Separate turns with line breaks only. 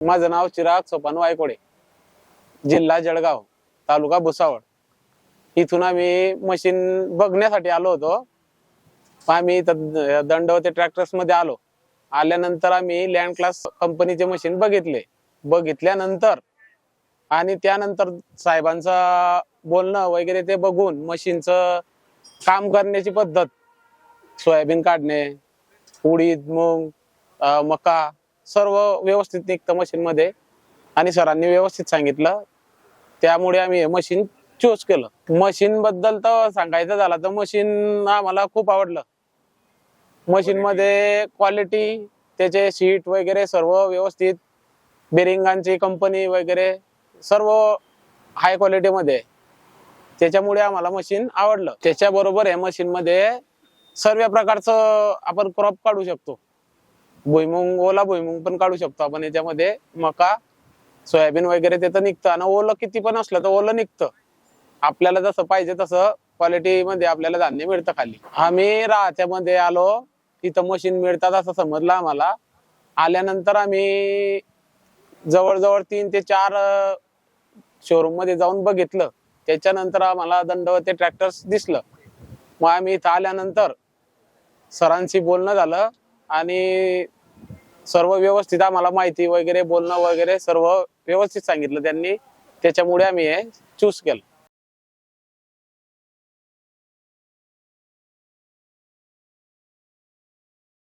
माझं नाव चिराग सोपान वायकोडे जिल्हा जळगाव तालुका भुसावळ. इथून आम्ही मशीन बघण्यासाठी आलो होतो. आम्ही इथं दंडवते ट्रॅक्टर्समध्ये आलो. आल्यानंतर आम्ही लँड क्लास कंपनीचे मशीन बघितले. बघितल्यानंतर आणि त्यानंतर साहेबांचं बोलणं वगैरे ते बघून मशीनचं काम करण्याची पद्धत सोयाबीन काढणे उडीद मूग मका सर्व व्यवस्थित निघतं मशीन मध्ये. आणि सरांनी व्यवस्थित सांगितलं. त्यामुळे आम्ही हे मशीन चूज केलं. मशीन बद्दल तर सांगायचं झालं तर मशीन आम्हाला खूप आवडलं. मशीन मध्ये क्वालिटी त्याचे सीट वगैरे सर्व व्यवस्थित. बेरिंगांची कंपनी वगैरे सर्व हाय क्वालिटी मध्ये. त्याच्यामुळे आम्हाला मशीन आवडलं. त्याच्याबरोबर या मशीन मध्ये सर्व प्रकारचं आपण क्रॉप काढू शकतो. भुईमुंग ओला भुईमुंग पण काढू शकतो आपण. याच्यामध्ये मका सोयाबीन वगैरे ते तर निघतं. आणि ओलं किती पण असलं तर ओलं निघतं. आपल्याला जसं पाहिजे तसं क्वालिटी मध्ये आपल्याला धान्य मिळतं खाली. आम्ही राहत्यामध्ये आलो तिथं मशीन मिळतात असं समजलं आम्हाला. आल्यानंतर आम्ही जवळजवळ तीन ते चार शोरूममध्ये जाऊन बघितलं. त्याच्यानंतर आम्हाला दंडवते ट्रॅक्टर्स दिसलं. मग आम्ही इथं आल्यानंतर सरांशी बोलणं झालं. आणि सर्व व्यवस्थित आम्हाला माहिती वगैरे बोलणं वगैरे सर्व व्यवस्थित सांगितलं त्यांनी. त्याच्यामुळे आम्ही हे चूज केलं.